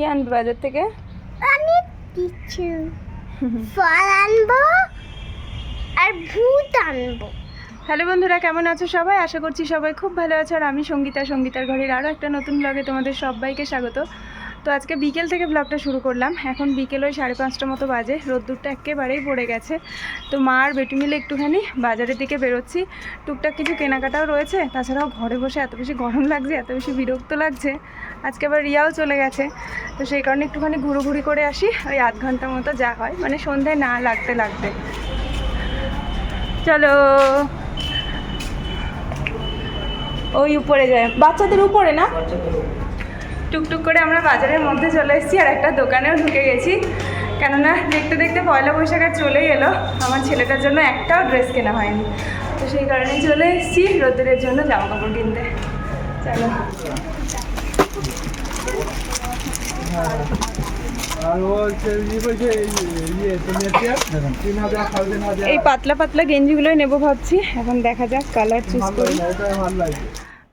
কি আনবে বাজার থেকে? অনেক কিছু ফল আনব আর ভূত আনব। হ্যালো বন্ধুরা কেমন আছো সবাই? আশা করছি সবাই খুব ভালো আছো। আর আমি সঙ্গীতা সঙ্গীতার ঘরের আরও একটা নতুন ব্লগে তোমাদের সবাইকে স্বাগত। তো আজকে বিকেল থেকে ব্লগটা শুরু করলাম। এখন বিকেল ওই সাড়ে পাঁচটা মতো বাজে। রোদ্দুরটা একেবারেই পড়ে গেছে। তো মা আর বেটু মিলে একটুখানি বাজারের দিকে বেরোচ্ছি। টুকটাক কিছু কেনাকাটাও রয়েছে। তাছাড়াও ঘরে বসে এত বেশি গরম লাগছে, এত বেশি বিরক্ত লাগছে। আজকে আবার রিয়াও চলে গেছে। তো সেই কারণে একটুখানি ঘুরোঘুরি করে আসি। ওই আধ ঘণ্টা মতো যা হয়। মানে সন্ধ্যায় না লাগতে লাগতে। চলো। ওই উপরে যায়। বাচ্চাদের উপরে না? টুকটুক করে আমরা বাজারের মধ্যে চলে এসেছি আর একটা দোকানেও ঢুকে গেছি। কেননা দেখতে দেখতে পয়লা বৈশাখ আর চলেই এলো। আমার ছেলেটার জন্য একটাও ড্রেস কেনা হয়নি। তো সেই কারণে চলে এসেছি রোদ্রের জন্য জামা কাপড় কিনতে। চলো। এই পাতলা পাতলা গেঞ্জিগুলোই নেব ভাবছি। এখন দেখা যাক কালার চুজ করি।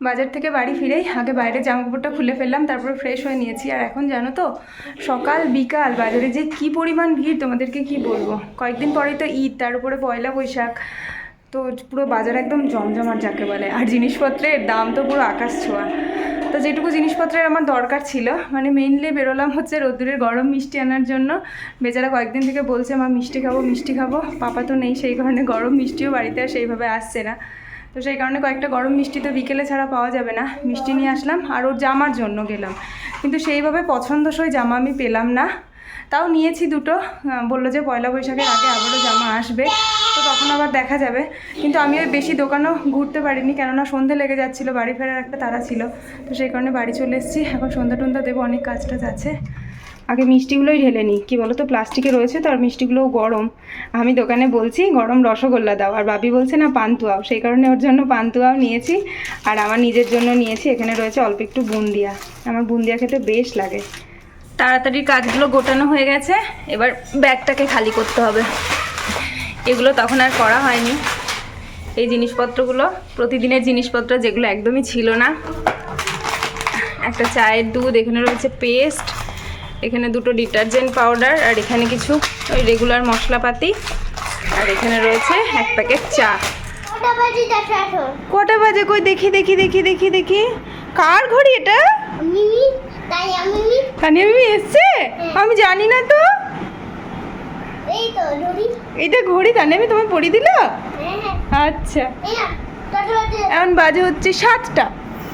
বাজার থেকে বাড়ি ফিরেই আগে বাইরে জামা কাপড়টা খুলে ফেললাম, তারপর ফ্রেশ হয়ে নিয়েছি। আর এখন জানো তো, সকাল, বিকাল বাজারে যে কি পরিমাণ ভিড়, তোমাদেরকে কি বলব? কয়েকদিন পরেই তো ঈদ, তার উপরে পয়লা বৈশাখ। তো পুরো বাজার একদম জমজমাট যাকে বলে। আর জিনিসপত্রের দাম তো পুরো আকাশ ছোঁয়া। তো যেটুকু জিনিসপত্রের আমার দরকার ছিল মানে মেইনলি বেরোলাম হচ্ছে রোদ্দুরের গরম মিষ্টি আনার জন্য। বেচারা কয়েকদিন থেকে বলছে, মা, মিষ্টি খাব মিষ্টি খাব। পাপা তো নেই, সেই কারণে গরম মিষ্টিও বাড়িতে আর সেইভাবে আসছে না। তো সেই কারণে কয়েকটা গরম মিষ্টি তো বিকেলে ছাড়া পাওয়া যাবে না। মিষ্টি নিয়ে আসলাম আর ওর জামার জন্য গেলাম। কিন্তু সেইভাবে পছন্দসই জামা আমি পেলাম না। তাও নিয়েছি দুটো। বলল যে পয়লা বৈশাখের আগে আবারও জামা আসবে। তো তখন আবার দেখা যাবে। কিন্তু আমি ওই বেশি দোকানও ঘুরতে পারিনি। কেননা সন্ধে লেগে যাচ্ছিল, বাড়ি ফেরার একটা তারা ছিল। তো সেই কারণে বাড়ি চলে এসেছি। এখন সন্ধ্যা টন্ধা দেবো, অনেক কাজ টাজ আছে। আগে মিষ্টিগুলোই ঢেলে নিই। কী বলো তো প্লাস্টিকে রয়েছে তো, আর মিষ্টিগুলোও গরম। আমি দোকানে বলছি, গরম রসগোল্লা দাও। আর বাবি বলছে, না, পান্তুয়াও। সেই কারণে ওর জন্য পান্তুয়াও নিয়েছি, আর আমার নিজের জন্য নিয়েছি। এখানে রয়েছে অল্প একটু বুন্দিয়া। আমার বুন্দিয়া খেতে বেশ লাগে। তাড়াতাড়ি কাজগুলো গোটানো হয়ে গেছে। এবার ব্যাগটাকে খালি করতে হবে। এগুলো তখন আর করা হয়নি। এই জিনিসপত্রগুলো, প্রতিদিনের জিনিসপত্র যেগুলো একদমই ছিল না। একটা চায়ের দুধ, এখানে রয়েছে পেস্ট। এখানে দুটো ডিটারজেন্ট পাউডার আর এখানে কিছু ওই রেগুলার মশলাপাতি। আর এখানে রয়েছে এক প্যাকেট চা। কটা বাজে কই? দেখি দেখি দেখি দেখি দেখি। কার ঘড়ি এটা? আমি কানি আমি। এসছে? আমি জানি না তো। এটা ঘড়ি তানে আমি তোমায় পড়ি দিল? হ্যাঁ হ্যাঁ। আচ্ছা। এখন বাজে হচ্ছে সাতটা।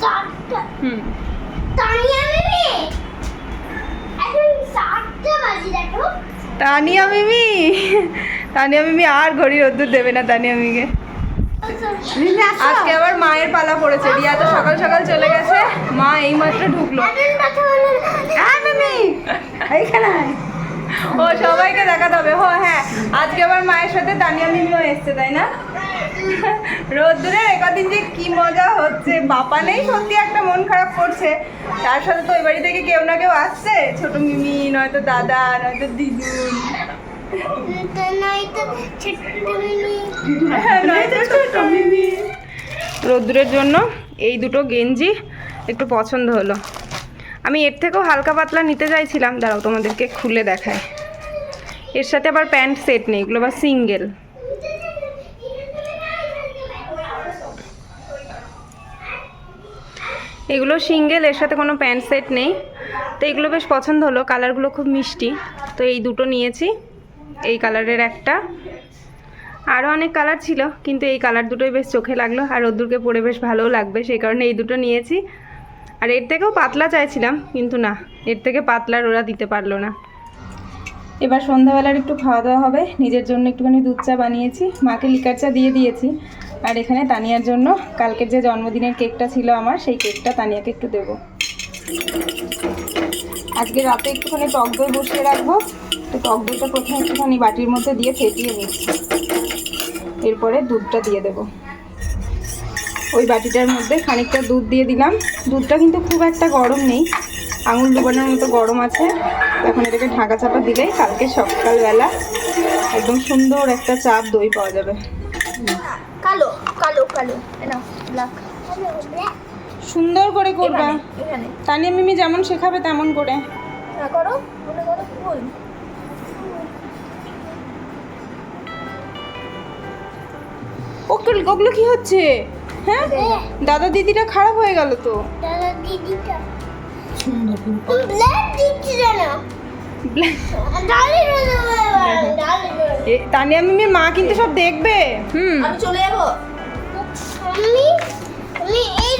সাতটা। হুম। তানিয়া মিমি? তানিয়া মিমি আর ঘড়ি রোদ্দুর দেবে না তানিয়া মিমিকে। আজকে আবার মায়ের পালা পড়েছে। রিয়া তো সকাল সকাল চলে গেছে। মা এইমাত্র ঢুকলো। এখন কথা বলো হ্যাঁ ও, সবাইকে দেখাতে হবে। হ্যাঁ। আজকে আবার মায়ের সাথে তানিয়া মিমিও এসছে, তাই না? রোদ্দুরে একদিন যে কি মজা হচ্ছে বাপা নেই সত্যি একটা মন খারাপ করছে। তার সাথে তো ওই বাড়ি থেকে কেউ না কেউ আসছে, ছোট মিমি, নয়তো দাদা, নয়তো মিমি। রোদ্দুরের জন্য এই দুটো গেঞ্জি একটু পছন্দ হলো। আমি এর থেকেও হালকা পাতলা নিতে চাইছিলাম, দাঁড়াও তোমাদেরকে খুলে দেখায় এর সাথে আবার প্যান্ট সেট নেই, এগুলো আবার সিঙ্গেল। এগুলো সিঙ্গেল, এর সাথে কোনো প্যান্ট সেট নেই। তো এগুলো বেশ পছন্দ হলো, কালারগুলো খুব মিষ্টি। তো এই দুটো নিয়েছি, এই কালারের একটা। আরও অনেক কালার ছিল, কিন্তু এই কালার দুটোই বেশ চোখে লাগল, আর রোদ্দুরকে পরে বেশ ভালোও লাগবে, সেই কারণে এই দুটো নিয়েছি। আর এর থেকেও পাতলা চাইছিলাম, কিন্তু না, এর থেকে পাতলার ওরা দিতে পারল না। এবার সন্ধ্যাবেলার একটু খাওয়া দাওয়া হবে, নিজের জন্য একটুখানি দুধ চা বানিয়েছি, মাকে লিকার চা দিয়ে দিয়েছি। আর এখানে তানিয়ার জন্য কালকের যে জন্মদিনের কেকটা ছিল আমার, সেই কেকটা তানিয়াকে একটু দেবো। আজকে রাতে একটুখানি টক দই বসিয়ে রাখব। তো টক দইটা প্রথমে একটুখানি বাটির মধ্যে দিয়ে ফেটিয়ে নিচ্ছি। এরপরে দুধটা দিয়ে দেব। ওই বাটিটার মধ্যে খানিকটা দুধ দিয়ে দিলাম। দুধটা কিন্তু খুব একটা গরম নেই। আঙুল ডুবানোর মতো গরম আছে। এখন এটাকে ঢাকা চাপা দিলেই কালকে সকালবেলা একদম সুন্দর একটা চাপ দই পাওয়া যাবে। কালো কালো কালো। ব্ল্যাক সুন্দর করে করবা। তানিয়া মিমি যেমন শেখাবে তেমন করে। হ্যাঁ করো। মনে করো ফুল। ওগুলো ওগুলো কি হচ্ছে? হ্যাঁ? দাদা দিদিটা খারাপ হয়ে গেল তো। দাদা দিদিটা। ব্ল্যাক দিচ্ছি না। ডালে ডালে এ, তানিয়া মিমি মা কিন্তু সব দেখবে। হুম। আমি চলে যাব। আমি আমি এই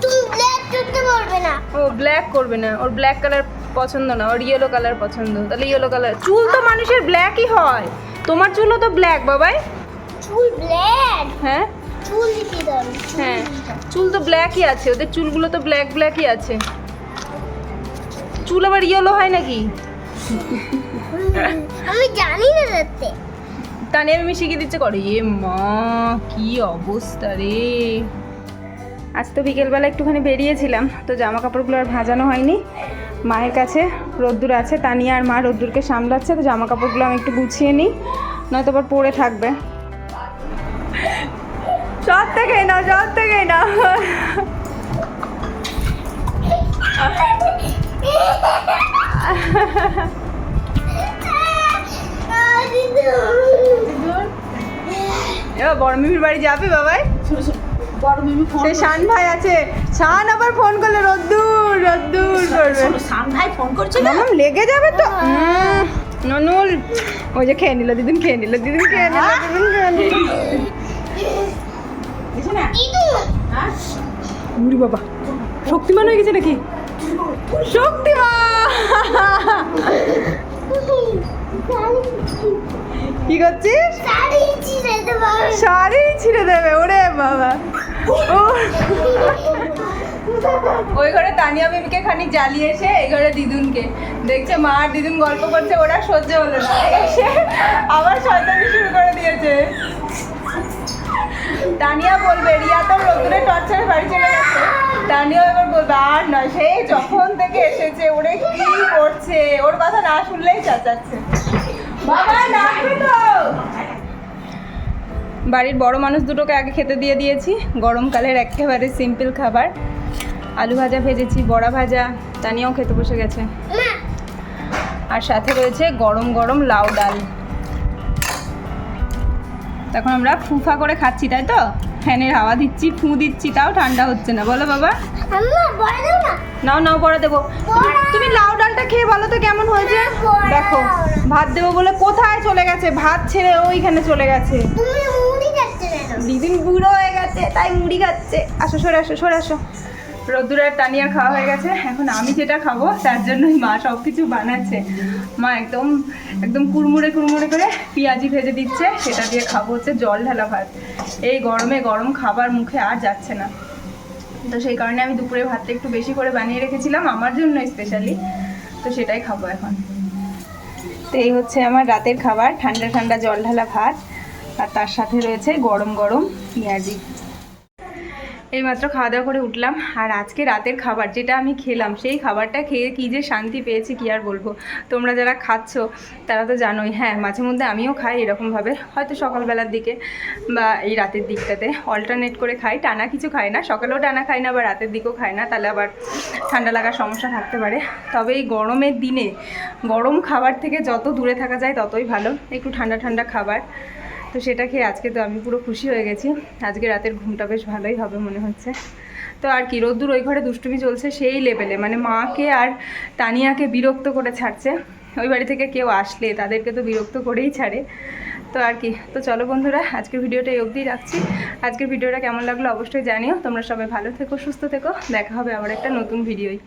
তুমি ব্ল্যাক করতে পারবে না। ও ব্ল্যাক করবে না। ওর ব্ল্যাক কালার পছন্দ না। ওর ইয়েলো কালার পছন্দ। তাহলে ইয়েলো কালার চুল তো মানুষের ব্ল্যাকই হয়। তোমার চুলও তো ব্ল্যাক বাবাই। চুল ব্ল্যাক হ্যাঁ? চুল হ্যাঁ। চুল তো ব্ল্যাকই আছে। ওদের চুলগুলো তো ব্ল্যাক ব্ল্যাকই আছে। চুল আবার ইয়েলো হয় নাকি? আমি জানি না রাতে তানিয়া মিমি শিখিয়ে দিচ্ছে করে এ মা কি অবস্থা রে। আজ তো বিকেলবেলা একটুখানি বেরিয়েছিলাম তো জামা কাপড়গুলো আর ভাজানো হয়নি। মায়ের কাছে রোদ্দুর আছে তানিয়া আর মা রোদ্দুরকে সামলাচ্ছে তো জামা কাপড়গুলো আমি একটু গুছিয়ে নিই নয়তো আবার পরে থাকবে। সব থেকে না সব থেকে না এবার বড় মিমির বাড়ি যাবে বাবাই? সে শান ভাই আছে। শান আবার ফোন করলে রোদ্দুর রোদ্দুর করবে। সাম ভাই ফোন করছে মামাম লেগে যাবে তো? ননুল ওই যে খেয়ে নিল দিদিন খেয়ে নিল দিদিন খেয়ে নিল দিদিন খেয়ে নিল। উরি বাবা। শক্তিমান হয়ে গেছে নাকি? শক্তিমান কি করছিস? শাড়ি ছিঁড়ে দেবো। ওরে বাবা। ওই ঘরে তানিয়া বেবিকে খানিক জ্বালিয়ে এসে এই ঘরে দিদুনকে। দেখছে মা আর দিদুন গল্প করছে ওরা সহ্য হলো না। এসে আবার শয়তানি শুরু করে দিয়েছে। তানিয়া বলবে রিয়া তো রোদ্দুরে টর্চারে বাড়ি চলে গেছে। তানিয়া এবার বলবে আর নয় সেই যখন থেকে এসেছে ওরে কি করছে? ওর কথা না শুনলেই চেঁচাচ্ছে। বাবা না তো বাড়ির বড় মানুষ দুটোকে আগে খেতে দিয়ে দিয়েছি। গরমকালের একেবারে সিম্পল খাবার। আলু ভাজা ভেজেছি বড়া ভাজা তা নিয়েও খেতে বসে গেছে। আর সাথে রয়েছে গরম গরম লাউ ডাল। তখন আমরা ফুফা করে খাচ্ছি তাই তো? ফ্যানের হাওয়া দিচ্ছি ফু দিচ্ছি তাও ঠান্ডা হচ্ছে না। বলো বাবা। নাও নাও পরে দেবো। তুমি- লাউ ডালটা খেয়ে বলো তো কেমন হয়েছে? দেখো ভাত দেবো বলে কোথায় চলে গেছে? ভাত ছেড়ে ওইখানে চলে গেছে। দিদিন বুড়ো হয়ে গেছে তাই মুড়ি খাচ্ছে। আসো সরে আসো সরে আসো। রোদ্দুর আর টানিয়ার খাওয়া হয়ে গেছে। এখন আমি যেটা খাব তার জন্যই মা সব কিছু বানাচ্ছে। মা একদম একদম কুড়মুড়ে কুড়মুড়ে করে পেঁয়াজি ভেজে দিচ্ছে। সেটা দিয়ে খাব হচ্ছে জল ঢালা ভাত। এই গরমে গরম খাবার মুখে আর যাচ্ছে না। তো সেই কারণে আমি দুপুরে ভাতটা একটু বেশি করে বানিয়ে রেখেছিলাম আমার জন্য স্পেশালি তো সেটাই খাব এখন। তো এই হচ্ছে আমার রাতের খাবার ঠান্ডা ঠান্ডা জল ঢালা ভাত। আর তার সাথে রয়েছে গরম গরম পেঁয়াজি। এইমাত্র খাওয়া দাওয়া করে উঠলাম আর আজকে রাতের খাবার যেটা আমি খেলাম, সেই খাবারটা খেয়ে কী যে শান্তি পেয়েছি কি আর বলব। তোমরা যারা খাচ্ছ, তারা তো জানোই হ্যাঁ মাঝে মধ্যে আমিও খাই এরকমভাবে। হয়তো সকালবেলার দিকে বা এই রাতের দিকটাতে অল্টারনেট করে খাই। টানা কিছু খাই না, সকালেও টানা খাই না বা রাতের দিকেও খাই না। তাহলে আবার ঠান্ডা লাগার সমস্যা থাকতে পারে। তবে এই গরমের দিনে গরম খাবার থেকে যত দূরে থাকা যায় ততই ভালো, একটু ঠান্ডা ঠান্ডা খাবার। তো সেটা খেয়ে আজকে তো আমি পুরো খুশি হয়ে গেছি। আজকে রাতের ঘুমটা বেশ ভালোই হবে মনে হচ্ছে। তো আর কি, রোদ্দুর ওই ঘরে দুষ্টুমি চলছে সেই লেভেলে। মানে মাকে আর তানিয়াকে বিরক্ত করে ছাড়ছে। ওই বাড়ি থেকে কেউ আসলে, তাদেরকে তো বিরক্ত করেই ছাড়ে। তো আর কি, তো চলো বন্ধুরা, আজকের ভিডিওটা এই অবধি রাখছি। আজকের ভিডিওটা কেমন লাগল অবশ্যই জানিও। তোমরা সবাই ভালো থেকো, সুস্থ থেকো। দেখা হবে আবার একটা নতুন ভিডিওই